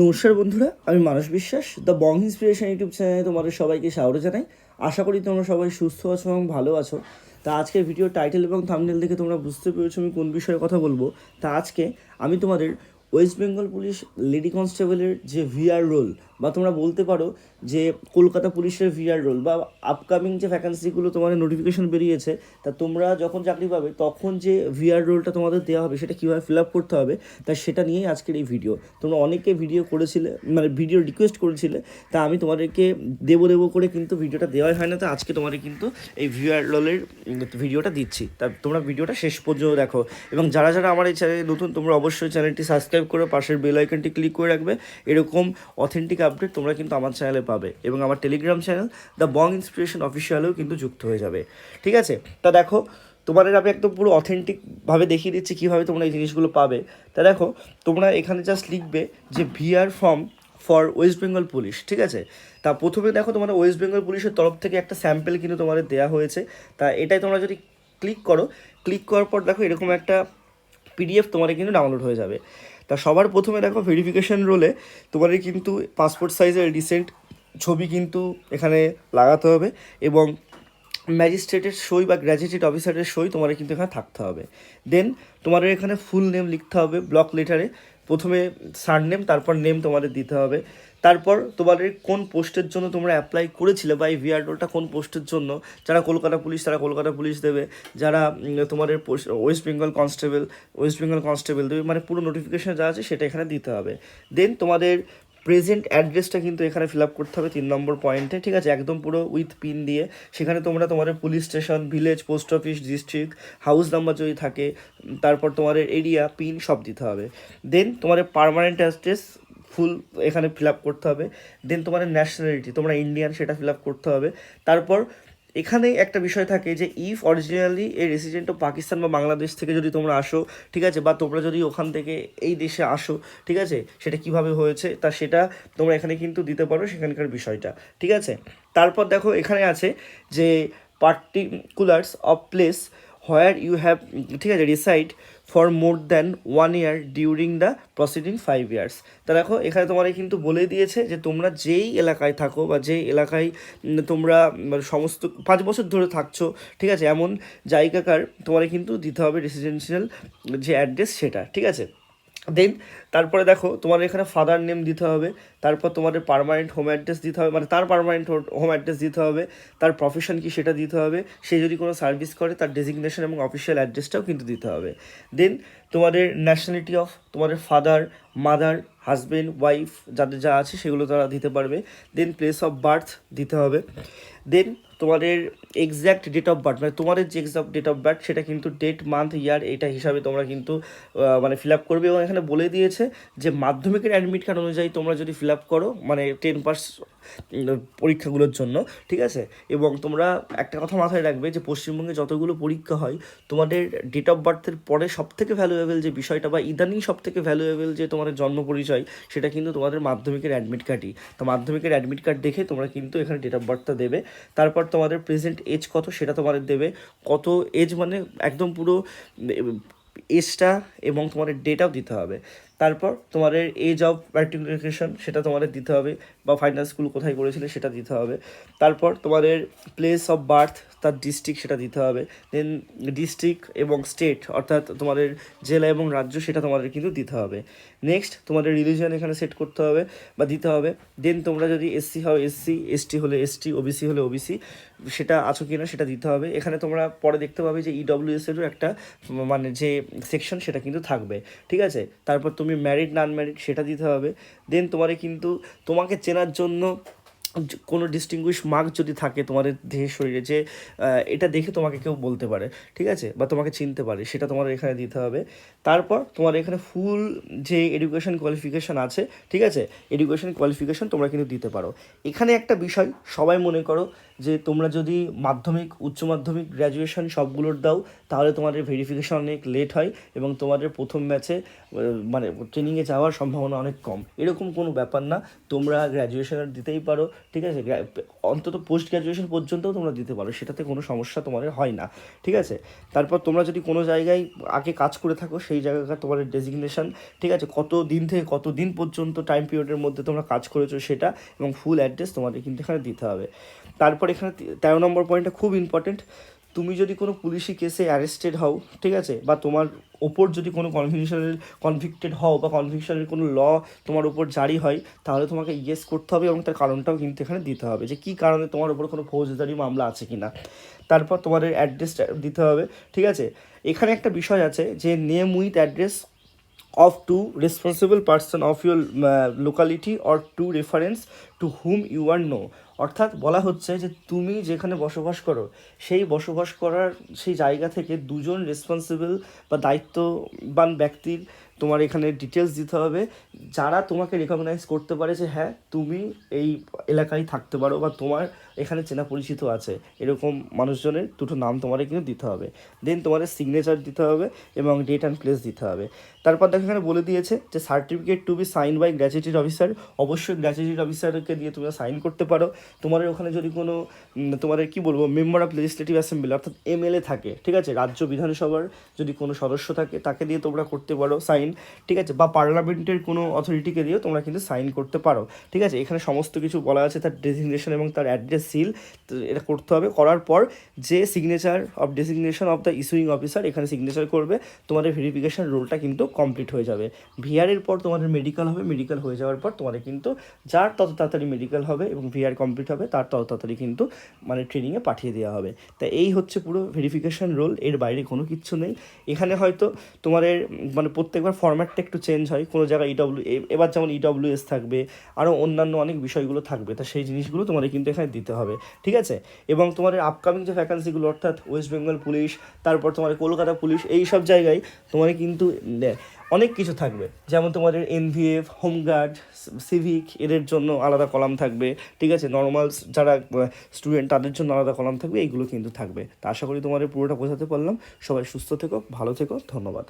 নমস্কার বন্ধুরা, আমি মানস বিশ্বাস দ্য বং ইন্সপিরেশন ইউটিউব চ্যানেলে তোমাদের সবাইকে স্বাগত জানাই। আশা করি তোমরা সবাই সুস্থ আছো এবং ভালো আছো। তা আজকের ভিডিও টাইটেল এবং থামনেল দেখে তোমরা বুঝতে পেরেছ আমি কোন বিষয়ে কথা বলব। তা আজকে আমি তোমাদের ওয়েস্ট বেঙ্গল পুলিশ লেডি কনস্টেবলের যে ভিআর রোল বা তোমরা বলতে পারো যে কলকাতা পুলিশের ভিআর রোল বা আপকামিং যে ভ্যাকান্সিগুলো তোমাদের নোটিফিকেশন বেরিয়েছে, তা তোমরা যখন চাকরি পাবে, তখন যে ভিআর রোলটা তোমাদের দেওয়া হবে, সেটা কীভাবে ফিল আপ করতে হবে, তা সেটা নিয়েই আজকের এই ভিডিও তোমরা অনেকে ভিডিও করেছিলে মানে ভিডিও রিকোয়েস্ট করেছিলে, তা আমি তোমাদেরকে দেবো দেবো করে কিন্তু ভিডিওটা দেওয়াই হয় না, তো আজকে তোমাদের কিন্তু এই ভিআর রোলের ভিডিওটা দিচ্ছি। তা তোমরা ভিডিওটা শেষ পর্যন্ত দেখো। এবং যারা যারা আমার এই চ্যানেলে নতুন, তোমরা অবশ্যই চ্যানেলটি সাবস্ক্রাইব করে পাশের বেল আইকনটি ক্লিক করে রাখবে। এরকম অথেন্টিক আপডেট তোমরা কিন্তু আমার চ্যানেলে পাবে এবং আমার Telegram channel the Bong inspiration অফিসিয়ালেও কিন্তু যুক্ত হয়ে যাবে। ঠিক আছে? তা দেখো, তোমাদের আমি একদম পুরো অথেন্টিকভাবে দেখিয়ে দিচ্ছি কীভাবে তোমরা এই জিনিসগুলো পাবে। তা দেখো, তোমরা এখানে জাস্ট লিখবে যে VR form for West Bengal police ঠিক আছে? তা প্রথমে দেখো তোমাদের ওয়েস্ট বেঙ্গল পুলিশের তরফ থেকে একটা স্যাম্পেল কিন্তু তোমাদের দেওয়া হয়েছে। তা এটাই তোমরা যদি ক্লিক করো ক্লিক করার পর দেখো এরকম একটা পিডিএফ তোমাদের কিন্তু ডাউনলোড হয়ে যাবে। তা সবার প্রথমে দেখো ভেরিফিকেশন রোলে তোমাদের কিন্তু পাসপোর্ট সাইজের রিসেন্ট ছবি কিন্তু এখানে লাগাতে হবে এবং ম্যাজিস্ট্রেটের সই বা গ্র্যাজুয়েটেড অফিসারের সই তোমার কিন্তু এখানে থাকতে হবে। দেন তোমাদের এখানে ফুল নেম লিখতে হবে ব্লক লেটারে প্রথমে সার নেম তারপর নেম তোমাদের দিতে হবে। তারপর তোমাদের কোন পোস্টের জন্য তোমরা অ্যাপ্লাই করেছিলে বা এই ভিআর রোলটা কোন পোস্টের জন্য? যারা কলকাতা পুলিশ, তারা কলকাতা পুলিশ দেবে। যারা তোমাদের West Bengal constable West Bengal constable দেবে। মানে পুরো নোটিফিকেশন যা আছে সেটা এখানে দিতে হবে। দেন তোমাদের প্রেজেন্ট অ্যাড্রেসটা কিন্তু এখানে ফিল আপ করতে হবে তিন নম্বর পয়েন্টে ঠিক আছে? একদম পুরো উইথ পিন দিয়ে। সেখানে তোমরা তোমাদের police station village post office district house number যদি থাকে তারপর তোমাদের এরিয়া পিন সব দিতে হবে। দেন তোমাদের পার্মানেন্ট অ্যাড্রেস ফুল এখানে ফিল আপ করতে হবে। দেন তোমাদের ন্যাশনালিটি তোমরা ইন্ডিয়ান সেটা ফিল আপ করতে হবে। তারপর এখানে একটা বিষয় থাকে যে ইফ অরিজিনালি এই রেসিডেন্ট পাকিস্তান বা বাংলাদেশ থেকে যদি তোমরা আসো, ঠিক আছে, বা তোমরা যদি ওখান থেকে এই দেশে আসো, ঠিক আছে, সেটা কীভাবে হয়েছে, তা সেটা তোমরা এখানে কিন্তু দিতে পারো সেখানকার বিষয়টা, ঠিক আছে? তারপর দেখো, এখানে আছে যে particulars of place where you have ঠিক আছে reside for more than one year during the proceeding five years তা দেখো, এখানে তোমার কিন্তু বলে দিয়েছে যে তোমরা যেই এলাকায় থাকো বা যেই এলাকায় তোমরা সমস্ত পাঁচ বছর ধরে থাকছো, ঠিক আছে, এমন জায়গাকার তোমার কিন্তু দিতে হবে রেসিডেন্সিয়াল যে অ্যাড্রেস সেটা, ঠিক আছে? দেন তারপরে দেখো, তোমার এখানে ফাদার নেম দিতে হবে, তারপর তোমাদের পার্মানেন্ট হোম অ্যাড্রেস দিতে হবে মানে তার পারমানেন্ট হোম অ্যাড্রেস দিতে হবে, তার প্রফেশন কি সেটা দিতে হবে, সে যদি কোনো সার্ভিস করে, তার ডেজিগনেশন এবং অফিসিয়াল অ্যাড্রেসটাও কিন্তু দিতে হবে। দেন তোমাদের ন্যাশনালিটি অফ তোমাদের ফাদার মাদার হাজব্যান্ড ওয়াইফ যাদের যা আছে, সেগুলো তারা দিতে পারবে। দেন প্লেস অফ বার্থ দিতে হবে। দেন তোমাদের এক্স্যাক্ট ডেট অফ বার্থ মানে তোমাদের যে এক্সাক্ট ডেট অফ বার্থ সেটা কিন্তু ডেট মান্থ ইয়ার এটা হিসাবে তোমরা কিন্তু মানে ফিল আপ করবে। এবং এখানে বলে দিয়েছে যে মাধ্যমিকের অ্যাডমিট কার্ড অনুযায়ী তোমরা যদি ফিল আপ করো মানে টেন পাস পরীক্ষাগুলোর জন্য, ঠিক আছে? এবং তোমরা একটা কথা মাথায় রাখবে যে পশ্চিমবঙ্গে যতগুলো পরীক্ষা হয়, তোমাদের ডেট অফ বার্থের পরে সব থেকে ভ্যালুয়েবল যে বিষয়টা বা ইদানিং সব থেকে ভ্যালুয়েবল যে তোমাদের জন্ম পরিচয়, সেটা কিন্তু তোমাদের মাধ্যমিকের অ্যাডমিট কার্ডই তো মাধ্যমিকের অ্যাডমিট কার্ড দেখে তোমরা কিন্তু এখানে ডেট অফ বার্থটা দেবে। তারপর তোমাদের প্রেজেন্ট এজ কত, সেটা তোমাদের দেবে। কত এজ মানে একদম পুরো এজটা এবং তোমাদের ডেটাও দিতে হবে। তারপর তোমাদের এজ অফ ম্যাট্রিকুলেশন সেটা তোমাদের দিতে হবে বা ফাইনাল স্কুল কোথায় করেছিলে সেটা দিতে হবে। তারপর তোমাদের প্লেস অফ বার্থ তার ডিস্ট্রিক্ট সেটা দিতে হবে। দেন ডিস্ট্রিক্ট এবং স্টেট অর্থাৎ তোমাদের জেলা এবং রাজ্য সেটা তোমাদের কিন্তু দিতে হবে। নেক্সট তোমাদের রিলিজন এখানে সেট করতে হবে বা দিতে হবে। দেন তোমরা যদি এসসি হও এসসি এসটি হলে এসটি ওবিসি হলে ওবিসি সেটা আছো কিনা সেটা দিতে হবে। এখানে তোমরা পরে দেখতে পাবে যে ইডব্লিউএস এরও একটা মানে যে সেকশন সেটা কিন্তু থাকবে, ঠিক আছে? তারপর তুমি ম্যারিড না আনম্যারিড সেটা দিতে হবে। দেন তোমারে কিন্তু তোমাকে চেনার জন্য কোনো ডিস্টিংগুইশ মার্ক যদি থাকে তোমাদের দেহের শরীরে যে এটা দেখে তোমাকে কেউ বলতে পারে, ঠিক আছে? বা তোমাকে চিনতে পারে, সেটা তোমার এখানে দিতে হবে। তারপর তোমার এখানে ফুল যে এডুকেশন কোয়ালিফিকেশান আছে, ঠিক আছে? এডুকেশন কোয়ালিফিকেশান তোমরা কিন্তু দিতে পারো। এখানে একটা বিষয় সবাই মনে করো যে তোমরা যদি মাধ্যমিক, উচ্চ মাধ্যমিক গ্র্যাজুয়েশন সবগুলোর দাও, তাহলে তোমাদের ভেরিফিকেশন অনেক লেট হয় এবং তোমাদের প্রথম ম্যাচে মানে ট্রেনিংয়ে যাওয়ার সম্ভাবনা অনেক কম। এরকম কোনো ব্যাপার না, তোমরা গ্র্যাজুয়েশনের দিতেই পারো, ঠিক আছে? অন্তত পোস্ট গ্র্যাজুয়েশন পর্যন্তও তোমরা দিতে পারো, সেটাতে কোনো সমস্যা তোমাদের হয় না, ঠিক আছে? তারপর তোমরা যদি কোনো জায়গায় আগে কাজ করে থাকো, সেই জায়গাকার তোমাদের ডেজিগনেশন ঠিক আছে? কত দিন থেকে কত দিন পর্যন্ত টাইম পিরিয়ডের মধ্যে তোমরা কাজ করেছ সেটা এবং ফুল অ্যাড্রেস তোমাদের কিন্তু এখানে দিতে হবে। তারপর এখানে তেরো নম্বর পয়েন্টটা খুব ইম্পর্টেন্ট তুমি যদি কোনো পুলিশি কেসে অ্যারেস্টেড হও, ঠিক আছে? বা তোমার ওপর যদি কোনো কনভিকশনের কনভিক্টেড হও বা কনভিকশনের কোনো ল তোমার উপর জারি হয়, তাহলে তোমাকে ইয়েস করতে হবে এবং তার কারণটাও কিন্তু এখানে দিতে হবে যে কী কারণে তোমার উপর কোনো ফৌজদারি মামলা আছে কি না তারপর তোমাদের অ্যাড্রেসটা দিতে হবে, ঠিক আছে? এখানে একটা বিষয় আছে যে name with address of to responsible person of your locality or to to reference to you are no অর্থাৎ বলা হচ্ছে যে তুমি যেখানে বসবাস করো, সেই বসবাস করার সেই জায়গা থেকে দুজন রেসপন্সিবল বা দায়িত্ববান ব্যক্তির তোমার এখানে ডিটেলস দিতে হবে, যারা তোমাকে রেকগনাইজ করতে পারে যে হ্যাঁ তুমি এই এলাকায় থাকতে পারো বা তোমার এখানে চেনা পরিচিত আছে। এরকম মানুষজনের দুটো নাম তোমাদের কিন্তু দিতে হবে। দেন তোমাদের সিগনেচার দিতে হবে এবং ডেট অ্যান্ড প্লেস দিতে হবে। তারপর দেখো এখানে বলে দিয়েছে যে certificate to be sign by graduated officer অবশ্যই গ্র্যাজুয়েটেড অফিসারকে দিয়ে তোমরা সাইন করতে পারো। তোমাদের ওখানে যদি কোনো তোমাদের কি বলব মেম্বার অফ লেজিসলেটিভ অ্যাসেম্বলি অর্থাৎ এমএলএ থাকে, ঠিক আছে? রাজ্য বিধানসভার যদি কোনো সদস্য থাকে, তাকে দিয়ে তোমরা করতে পারো সাইন ঠিক আছে? বা পার্লামেন্টের কোনো অথরিটিকে দিয়েও তোমরা কিন্তু সাইন করতে পারো, ঠিক আছে? এখানে সমস্ত কিছু বলা আছে, তার ডেসিগনেশন এবং তার অ্যাড্রেস সিল এটা করতে হবে। করার পর যে signature of designation of the issuing officer এখানে সিগনেচার করবে। তোমাদের ভেরিফিকেশান রোলটা কিন্তু কমপ্লিট হয়ে যাবে। ভিআরের পর তোমাদের মেডিকেল হবে। মেডিকেল হয়ে যাওয়ার পর তোমাদের কিন্তু যার তত তাড়াতাড়ি মেডিকেল হবে এবং ভিআর কমপ্লিট হবে, তার তত তাড়াতাড়ি কিন্তু মানে ট্রেনিংয়ে পাঠিয়ে দেওয়া হবে। তা এই হচ্ছে পুরো ভেরিফিকেশন রোল এর বাইরে কোনো কিচ্ছু নেই। এখানে হয়তো তোমাদের মানে প্রত্যেকবার ফরম্যাটটা একটু চেঞ্জ হয়, কোনো জায়গায় ইডব্লিউ এবার যেমন ইডব্লিউএস থাকবে আরও অন্যান্য অনেক বিষয়গুলো থাকবে, তা সেই জিনিসগুলো তোমাদের কিন্তু এখানে দিতে হবে, ঠিক আছে? এবং তোমাদের আপকামিং যে ভ্যাকান্সিগুলো অর্থাৎ ওয়েস্ট বেঙ্গল পুলিশ তারপর তোমার কলকাতা পুলিশ এই সব জায়গায় তোমাদের কিন্তু অনেক কিছু থাকবে। যেমন তোমাদের এনভিএফ হোমগার্ড সিভিক এদের জন্য আলাদা কলাম থাকবে, ঠিক আছে? নর্মাল যারা স্টুডেন্ট তাদের জন্য আলাদা কলাম থাকবে, এইগুলো কিন্তু থাকবে। তা আশা করি তোমাদের পুরোটা বোঝাতে পারলাম। সবাই সুস্থ থেকো, ভালো থেকো, ধন্যবাদ।